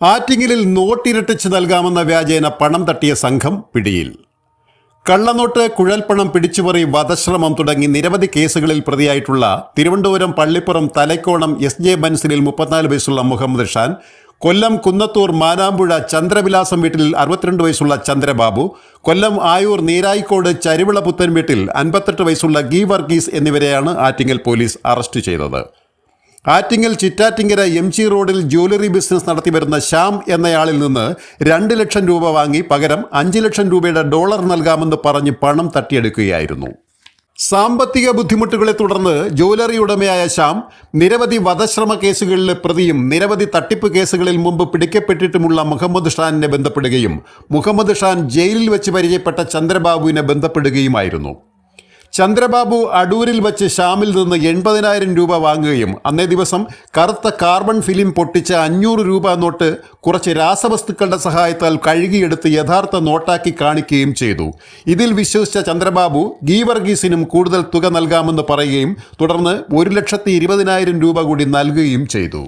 ആറ്റിങ്ങലിൽ നോട്ടിരട്ടിച്ച് നൽകാമെന്ന വ്യാജേന പണം തട്ടിയ സംഘം പിടിയിൽ. കള്ളനോട്ട് കുഴൽപ്പണം പിടിച്ചുപറി വധശ്രമം തുടങ്ങി നിരവധി കേസുകളിൽ പ്രതിയായിട്ടുള്ള തിരുവനന്തപുരം പള്ളിപ്പുറം തലക്കോണം എസ് ജെ ബൻസിലിൽ മുപ്പത്തിനാല് വയസ്സുള്ള മുഹമ്മദ് ഷാൻ കൊല്ലം കുന്നത്തൂർ മാനാമ്പുഴ ചന്ദ്രവിലാസം വീട്ടിൽ അറുപത്തിരണ്ട് വയസ്സുള്ള ചന്ദ്രബാബു കൊല്ലം ആയൂർ നീരായിക്കോട് ചരിവിള പുത്തൻ വീട്ടിൽ അൻപത്തെട്ട് വയസ്സുള്ള ഗീ വർഗീസ് എന്നിവരെയാണ് ആറ്റിങ്ങൽ പോലീസ് അറസ്റ്റ് ചെയ്തത്. ആറ്റിങ്ങൽ ചിറ്റാറ്റിങ്കര എം ജി റോഡിൽ ജ്വല്ലറി ബിസിനസ് നടത്തി വരുന്ന ശ്യാം എന്നയാളിൽ നിന്ന് രണ്ട് ലക്ഷം രൂപ വാങ്ങി പകരം അഞ്ച് ലക്ഷം രൂപയുടെ ഡോളർ നൽകാമെന്ന് പറഞ്ഞ് പണം തട്ടിയെടുക്കുകയായിരുന്നു. സാമ്പത്തിക ബുദ്ധിമുട്ടുകളെ തുടർന്ന് ജ്വല്ലറി ഉടമയായ ശ്യാം നിരവധി വധശ്രമ കേസുകളിലെ പ്രതിയും നിരവധി തട്ടിപ്പ് കേസുകളിൽ മുമ്പ് പിടിക്കപ്പെട്ടിട്ടുമുള്ള മുഹമ്മദ് ഷാനിനെ ബന്ധപ്പെടുകയും മുഹമ്മദ് ഷാൻ ജയിലിൽ വെച്ച് പരിചയപ്പെട്ട ചന്ദ്രബാബുവിനെ ബന്ധപ്പെടുകയുമായിരുന്നു. ചന്ദ്രബാബു അടൂരിൽ വച്ച് ഷാമിൽ നിന്ന് എൺപതിനായിരം രൂപ വാങ്ങുകയും അന്നേ ദിവസം കറുത്ത കാർബൺ ഫിലിം പൊട്ടിച്ച അഞ്ഞൂറ് രൂപ നോട്ട് കുറച്ച് രാസവസ്തുക്കളുടെ സഹായത്താൽ കഴുകിയെടുത്ത് യഥാർത്ഥ നോട്ടാക്കി കാണിക്കുകയും ചെയ്തു. ഇതിൽ വിശ്വസിച്ച ചന്ദ്രബാബു ഗീ വർഗീസിനും കൂടുതൽ തുക നൽകാമെന്ന് പറയുകയും തുടർന്ന് ഒരു ലക്ഷത്തി ഇരുപതിനായിരം രൂപ കൂടി നൽകുകയും ചെയ്തു.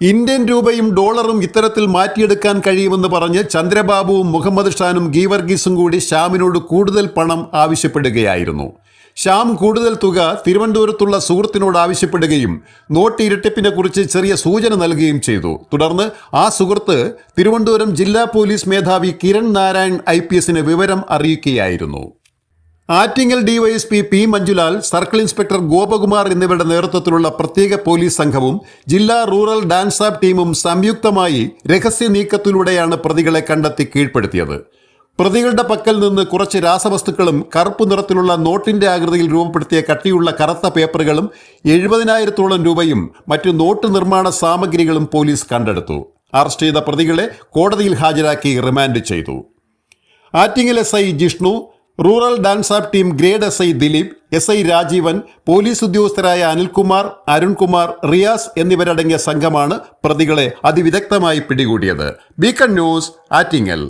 ഇന്ത്യൻ രൂപയും ഡോളറും ഇത്തരത്തിൽ മാറ്റിയെടുക്കാൻ കഴിയുമെന്ന് പറഞ്ഞ് ചന്ദ്രബാബുവും മുഹമ്മദ് ഷാനും ഗീവർഗീസും കൂടി ശ്യാമിനോട് കൂടുതൽ പണം ആവശ്യപ്പെടുകയായിരുന്നു. ശ്യാം കൂടുതൽ തുക തിരുവനന്തപുരത്തുള്ള സുഹൃത്തിനോട് ആവശ്യപ്പെടുകയും നോട്ട് ഇരട്ടിപ്പിനെ കുറിച്ച് ചെറിയ സൂചന നൽകുകയും ചെയ്തു. തുടർന്ന് ആ സുഹൃത്ത് തിരുവനന്തപുരം ജില്ലാ പോലീസ് മേധാവി കിരൺ നാരായൺ ഐ വിവരം അറിയിക്കുകയായിരുന്നു. Attingal DYSP P Manjulal circle inspector Gopakumar എന്നിവരുടെ നേതൃത്വത്തിലുള്ള പ്രത്യേക പോലീസ് സംഘവും ജില്ലാ റൂറൽ ഡാൻസ് ആപ്പ് ടീമും സംയുക്തമായി രഹസ്യ നീക്കത്തിലൂടെയാണ് പ്രതികളെ കണ്ടെത്തി കീഴ്പ്പെടുത്തിയത്. പ്രതികളുടെ പക്കൽ നിന്ന് കുറച്ച് രാസവസ്തുക്കളും കറുപ്പ് നിറത്തിലുള്ള നോട്ടിന്റെ ആകൃതിയിൽ രൂപപ്പെടുത്തിയ കട്ടിയുള്ള കറുത്ത പേപ്പറുകളും എഴുപതിനായിരത്തോളം രൂപയും മറ്റു നോട്ട് നിർമ്മാണ സാമഗ്രികളും പോലീസ് കണ്ടെടുത്തു. അറസ്റ്റ് ചെയ്ത പ്രതികളെ കോടതിയിൽ ഹാജരാക്കി റിമാൻഡ് ചെയ്തു. Attingal S I Jishnu rural DANSAF team grade S I Dileep S I Rajeevan police ഉദ്യോഗസ്ഥരായ Anilkumar Arunkumar Riyas എന്നിവരടങ്ങിയ സംഘമാണ് പ്രതികളെ അതിവിദഗ്ധമായി പിടികൂടിയത്. Beacon news Attingal.